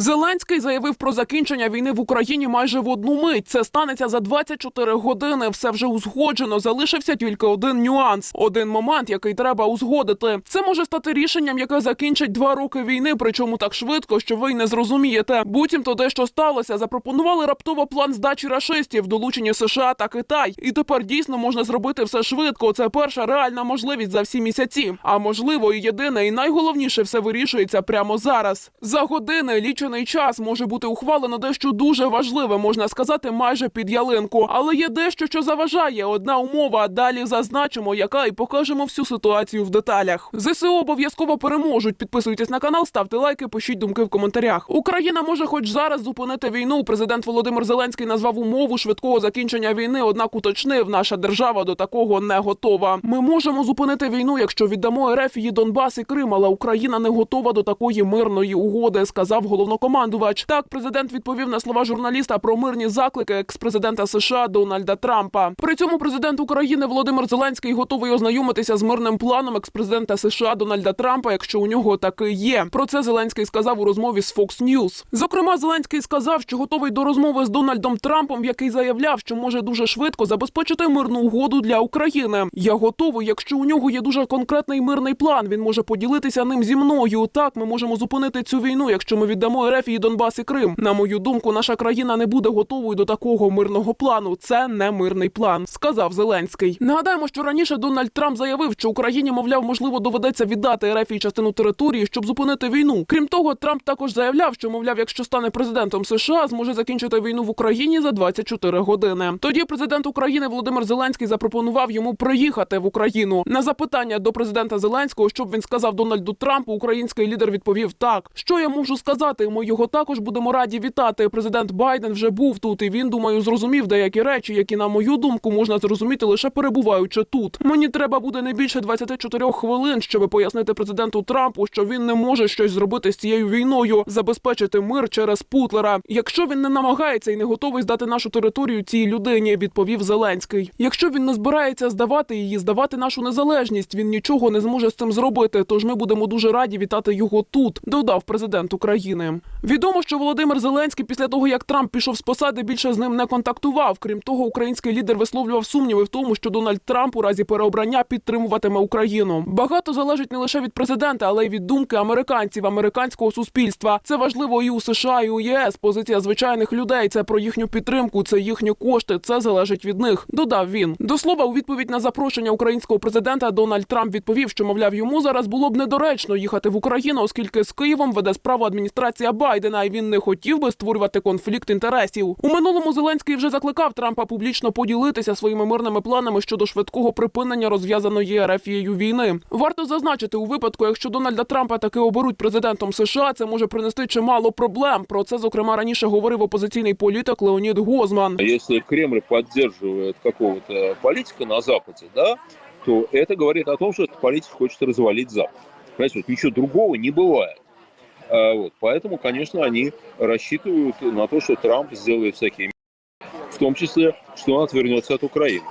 Зеленський заявив про закінчення війни в Україні майже в одну мить. Це станеться за 24 години. Все вже узгоджено. Залишився тільки один нюанс, один момент, який треба узгодити. Це може стати рішенням, яке закінчить два роки війни, причому так швидко, що ви й не зрозумієте. Буцімто дещо сталося. Запропонували раптово план здачі рашистів, долучені США та Китай. І тепер дійсно можна зробити все швидко. Це перша реальна можливість за всі місяці. А можливо, і єдине, і найголовніше все вирішується прямо зараз. За години лічений час може бути ухвалено дещо дуже важливе, можна сказати, майже під ялинку. Але є дещо, що заважає. Одна умова. Далі зазначимо, яка і покажемо всю ситуацію в деталях. ЗСУ обов'язково переможуть. Підписуйтесь на канал, ставте лайки, пишіть думки в коментарях. Україна може хоч зараз зупинити війну. Президент Володимир Зеленський назвав умову швидкого закінчення війни. Однак уточнив, наша держава до такого не готова. Ми можемо зупинити війну, якщо віддамо РФ її Донбас і Крим, але Україна не готова до такої мирної угоди, сказав головнокомандувач. Так, президент відповів на слова журналіста про мирні заклики екс-президента США Дональда Трампа. При цьому президент України Володимир Зеленський готовий ознайомитися з мирним планом екс-президента США Дональда Трампа, якщо у нього таки є. Про це Зеленський сказав у розмові з Fox News. Зокрема, Зеленський сказав, що готовий до розмови з Дональдом Трампом, який заявляв, що може дуже швидко забезпечити мирну угоду для України. Я готовий, якщо у нього є дуже конкретний мирний план. Він може поділитися ним зі мною. Так, ми можемо зупинити цю війну, якщо ми віддамо РФ і Донбас і Крим. На мою думку, наша країна не буде готовою до такого мирного плану. Це не мирний план, сказав Зеленський. Нагадаємо, що раніше Дональд Трамп заявив, що Україні, мовляв, можливо, доведеться віддати РФ і частину території, щоб зупинити війну. Крім того, Трамп також заявляв, що мовляв, якщо стане президентом США, зможе закінчити війну в Україні за 24 години. Тоді президент України Володимир Зеленський запропонував йому приїхати в Україну. На запитання до президента Зеленського, що б він сказав Дональду Трампу, український лідер відповів так: що я можу сказати? Ми його також будемо раді вітати. Президент Байден вже був тут, і він думаю, зрозумів деякі речі, які на мою думку можна зрозуміти лише перебуваючи тут. Мені треба буде не більше 24 хвилин, щоб пояснити президенту Трампу, що він не може щось зробити з цією війною, забезпечити мир через Путлера. Якщо він не намагається і не готовий здати нашу територію цій людині, відповів Зеленський. Якщо він не збирається здавати її, здавати нашу незалежність, він нічого не зможе з цим зробити. Тож ми будемо дуже раді вітати його тут. Додав президент України. Відомо, що Володимир Зеленський після того, як Трамп пішов з посади, більше з ним не контактував. Крім того, український лідер висловлював сумніви в тому, що Дональд Трамп у разі переобрання підтримуватиме Україну. Багато залежить не лише від президента, але й від думки американців, американського суспільства. Це важливо і у США, і у ЄС. Позиція звичайних людей. Це про їхню підтримку, це їхні кошти. Це залежить від них. Додав він. До слова, у відповідь на запрошення українського президента Дональд Трамп відповів, що мовляв йому зараз було б недоречно їхати в Україну, оскільки з Києвом веде справу адміністрація Байдена, і він не хотів би створювати конфлікт інтересів. У минулому Зеленський вже закликав Трампа публічно поділитися своїми мирними планами щодо швидкого припинення розв'язаної РФ-єю війни. Варто зазначити у випадку, якщо Дональда Трампа таки оберуть президентом США, це може принести чимало проблем. Про це зокрема раніше говорив опозиційний політик Леонід Гозман. Если Кремль поддерживает какого-то политика на Западе, да, то это говорит о том, что этот политик хочет развалить Запад. Понимаете, вот ничего другого не бывает. А, вот, поэтому, конечно, они рассчитывают на то, что Трамп сделает всякие в том числе, что он отвернется от Украины.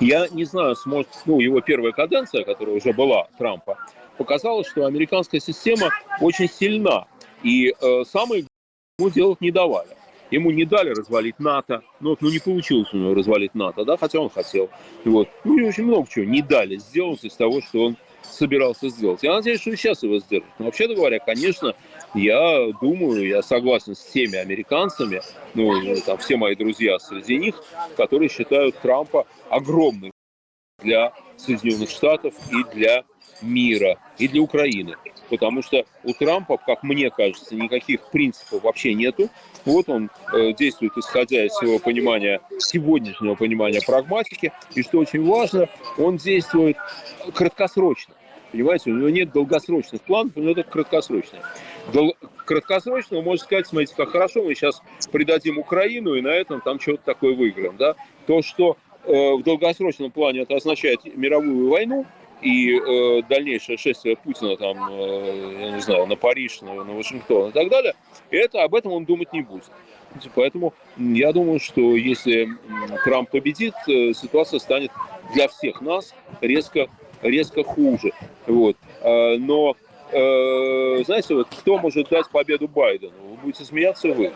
Я не знаю, сможет, ну, его первая каденция, которая уже была Трампа, показала, что американская система очень сильна. И э, самое ему делать не давали. Ему не дали развалить НАТО. Ну, ну не получилось у него развалить НАТО, да, хотя он хотел. Вот. Ну и очень много чего не дали сделать из того, что он собирался сделать. Я надеюсь, что и сейчас его сдержат. Но вообще говоря, конечно, я думаю, я согласен с теми американцами, ну, там все мои друзья среди них, которые считают Трампа огромным для Соединенных Штатов и для мира, и для Украины. Потому что у Трампа, как мне кажется, никаких принципов вообще нету. Вот он э, действует исходя из своего понимания, сегодняшнего понимания прагматики. И что очень важно, он действует краткосрочно. Понимаете, у него нет долгосрочных планов, у него только краткосрочные. Дол- краткосрочно, можете сказать, смотрите, как хорошо, мы сейчас придадим Украину, и на этом там что-то такое выиграем. Да? То, что э, в долгосрочном плане это означает мировую войну и э, дальнейшее шествие Путина там, э, я не знаю, на Париж, на, на Вашингтон и так далее, это об этом он думать не будет. Поэтому я думаю, что если Трамп победит, э, ситуация станет для всех нас резко, резко хуже. Вот. А, Но э, знаете, вот кто может дать победу Байдену? Вы будете смеяться вы.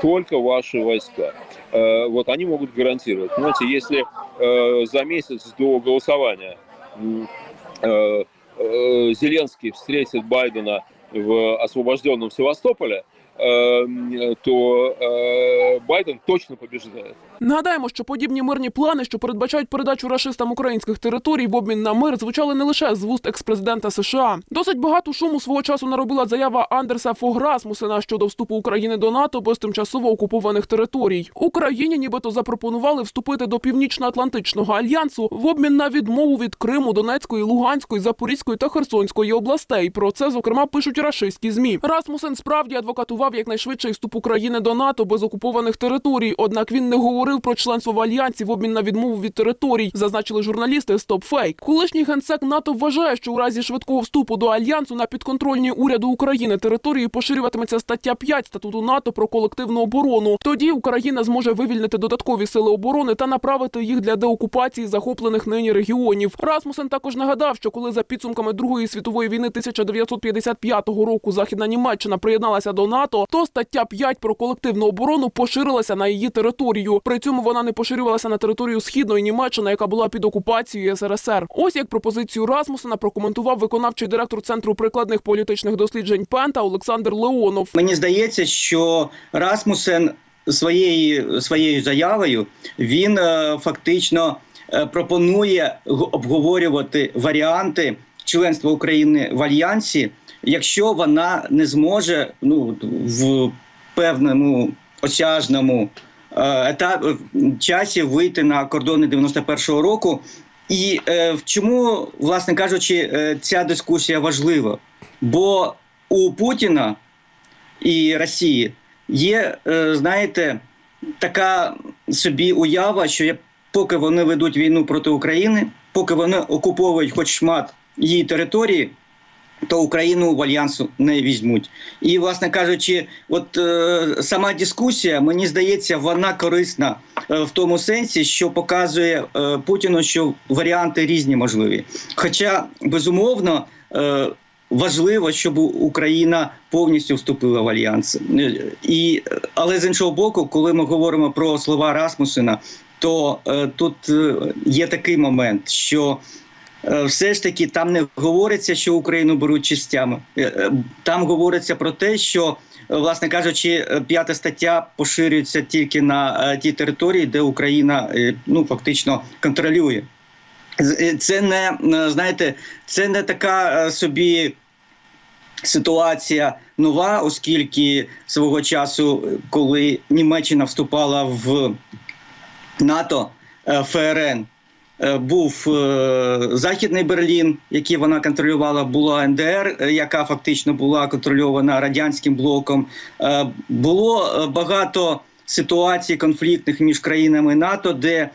Только ваши войска. Э, вот они могут гарантировать. Понимаете, если за месяц до голосования Зеленский встретит Байдена в освобожденном Севастополе, э, то э, Байден точно побеждает. Нагадаємо, що подібні мирні плани, що передбачають передачу рашистам українських територій в обмін на мир, звучали не лише з вуст експрезидента США. Досить багато шуму свого часу наробила заява Андерса Фограсмусена щодо вступу України до НАТО без тимчасово окупованих територій. Україні нібито запропонували вступити до Північно-Атлантичного альянсу в обмін на відмову від Криму, Донецької, Луганської, Запорізької та Херсонської областей. Про це зокрема пишуть рашистські змі. Расмусен справді адвокатував якнайшвидший вступ України до НАТО без окупованих територій. Однак він не говорив про членство в альянсі в обмін на відмову від територій, зазначили журналісти StopFake. Колишній генсек НАТО вважає, що у разі швидкого вступу до альянсу на підконтрольні уряду України території поширюватиметься стаття 5 статуту НАТО про колективну оборону. Тоді Україна зможе вивільнити додаткові сили оборони та направити їх для деокупації захоплених нині регіонів. Расмусен також нагадав, що коли за підсумками Другої світової війни 1955 року Західна Німеччина приєдналася до НАТО, то стаття 5 про колективну оборону поширилася на її територію. При цьому вона не поширювалася на територію східної Німеччини, яка була під окупацією СРСР. Ось як пропозицію Расмусена прокоментував виконавчий директор центру прикладних політичних досліджень Пента Олександр Леонов. Мені здається, що Расмусен своєю своєю заявою він е, фактично е, пропонує обговорювати варіанти членства України в альянсі, якщо вона не зможе ну в певному осяжному етап часі вийти на кордони 91-го року. І е, чому, власне кажучи, е, ця дискусія важлива? Бо у Путіна і Росії є, е, знаєте, така собі уява, що поки вони ведуть війну проти України, поки вони окуповують хоч шмат її території, то Україну в альянсу не візьмуть. І, власне кажучи, от е, сама дискусія, мені здається, вона корисна е, в тому сенсі, що показує е, Путіну, що варіанти різні можливі. Хоча, безумовно, е, важливо, щоб Україна повністю вступила в альянс. Е, І, але з іншого боку, коли ми говоримо про слова Расмусена, то е, тут е, є такий момент, що все ж таки там не говориться, що Україну беруть частями. Е, е, Там говориться про те, що, е, власне кажучи, е, п'ята стаття поширюється тільки на е, ті території, де Україна е, ну фактично контролює. Е, Це не е, знаєте, це не така е, собі ситуація нова, оскільки свого часу, е, коли Німеччина вступала в НАТО, е, ФРН. Е, Був е, Західний Берлін, який вона контролювала, була НДР, е, яка фактично була контрольована радянським блоком. Було багато ситуацій конфліктних між країнами НАТО, де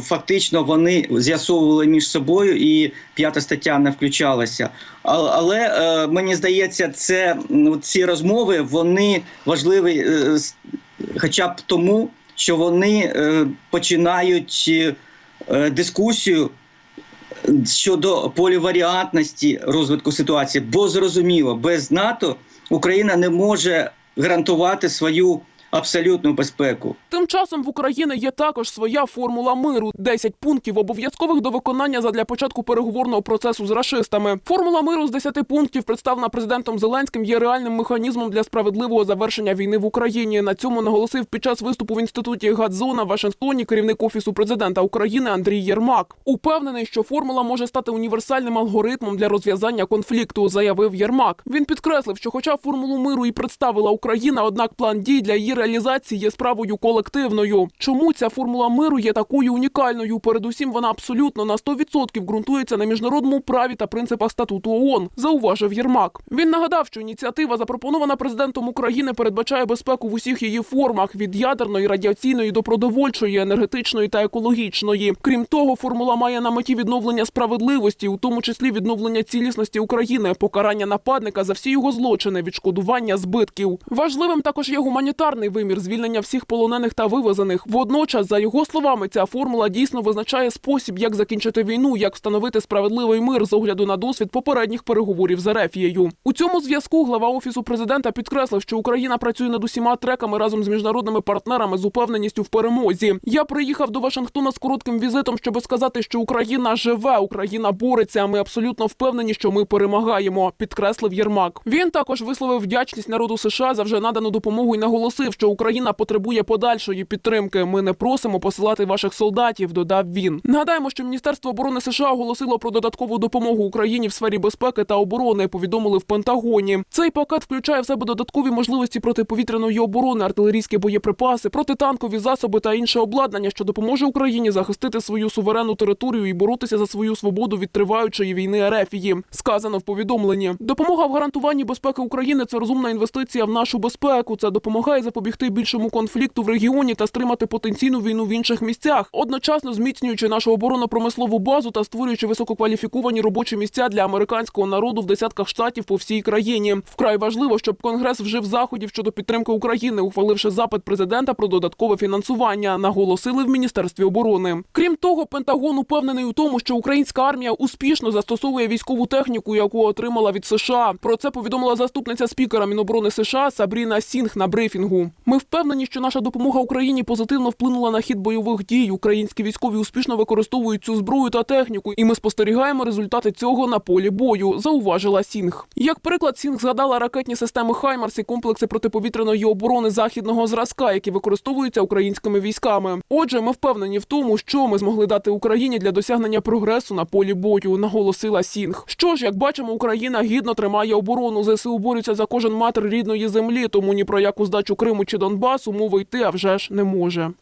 фактично вони з'ясовували між собою, і п'ята стаття не включалася. Але мені здається, це ці розмови вони важливі, хоча б тому, що вони починають дискусію щодо поліваріантності розвитку ситуації, бо зрозуміло, без НАТО Україна не може гарантувати свою абсолютну безпеку. Тим часом в Україні є також своя формула миру: 10 пунктів обов'язкових до виконання задля початку переговорного процесу з рашистами. Формула миру з 10 пунктів, представлена президентом Зеленським, є реальним механізмом для справедливого завершення війни в Україні. На цьому наголосив під час виступу в інституті Гадзона в Вашингтоні керівник офісу президента України Андрій Єрмак. Упевнений, що формула може стати універсальним алгоритмом для розв'язання конфлікту, заявив Єрмак. Він підкреслив, що, хоча формулу миру і представила Україна, однак план дій для її реалізації є справою колективною. Чому ця формула миру є такою унікальною? Передусім, вона абсолютно на 100% ґрунтується на міжнародному праві та принципах статуту ООН, зауважив Єрмак. Він нагадав, що ініціатива, запропонована президентом України, передбачає безпеку в усіх її формах від ядерної, радіаційної до продовольчої, енергетичної та екологічної. Крім того, формула має на меті відновлення справедливості, у тому числі відновлення цілісності України, покарання нападника за всі його злочини, відшкодування збитків. Важливим також є гуманітарний вимір звільнення всіх полонених та вивезених. Водночас, за його словами, ця формула дійсно визначає спосіб, як закінчити війну, як встановити справедливий мир з огляду на досвід попередніх переговорів з Ерефією. У цьому зв'язку глава офісу президента підкреслив, що Україна працює над усіма треками разом з міжнародними партнерами з упевненістю в перемозі. Я приїхав до Вашингтона з коротким візитом, щоб сказати, що Україна живе, Україна бореться. Ми абсолютно впевнені, що ми перемагаємо. Підкреслив Єрмак. Він також висловив вдячність народу США за вже надану допомогу і наголосив, що Україна потребує подальшої підтримки. Ми не просимо посилати ваших солдатів. Додав він. Нагадаємо, що Міністерство оборони США оголосило про додаткову допомогу Україні в сфері безпеки та оборони. Повідомили в Пентагоні. Цей пакет включає в себе додаткові можливості протиповітряної оборони, артилерійські боєприпаси, протитанкові засоби та інше обладнання, що допоможе Україні захистити свою суверенну територію і боротися за свою свободу від триваючої війни Ерефії. Сказано в повідомленні. Допомога в гарантуванні безпеки України це розумна інвестиція в нашу безпеку. Це допомагає запобігти більшому конфлікту в регіоні та стримати потенційну війну в інших місцях, одночасно зміцнюючи нашу оборонно-промислову базу та створюючи висококваліфіковані робочі місця для американського народу в десятках штатів по всій країні. Вкрай важливо, щоб Конгрес вжив заходів щодо підтримки України, ухваливши запит президента про додаткове фінансування, наголосили в міністерстві оборони. Крім того, Пентагон упевнений у тому, що українська армія успішно застосовує військову техніку, яку отримала від США. Про це повідомила заступниця спікера Міноборони США Сабріна Сінг на брифінгу. Ми впевнені, що наша допомога Україні позитивно вплинула на хід бойових дій. Українські військові успішно використовують цю зброю та техніку, і ми спостерігаємо результати цього на полі бою. Зауважила Сінг. Як приклад, Сінг згадала ракетні системи Хаймарс і комплекси протиповітряної оборони західного зразка, які використовуються українськими військами. Отже, ми впевнені в тому, що ми змогли дати Україні для досягнення прогресу на полі бою, наголосила Сінг. Що ж, як бачимо, Україна гідно тримає оборону. ЗСУ борються за кожен матер рідної землі, тому ні про яку здачу Криму чи Донбасу мова йти а вже ж не може.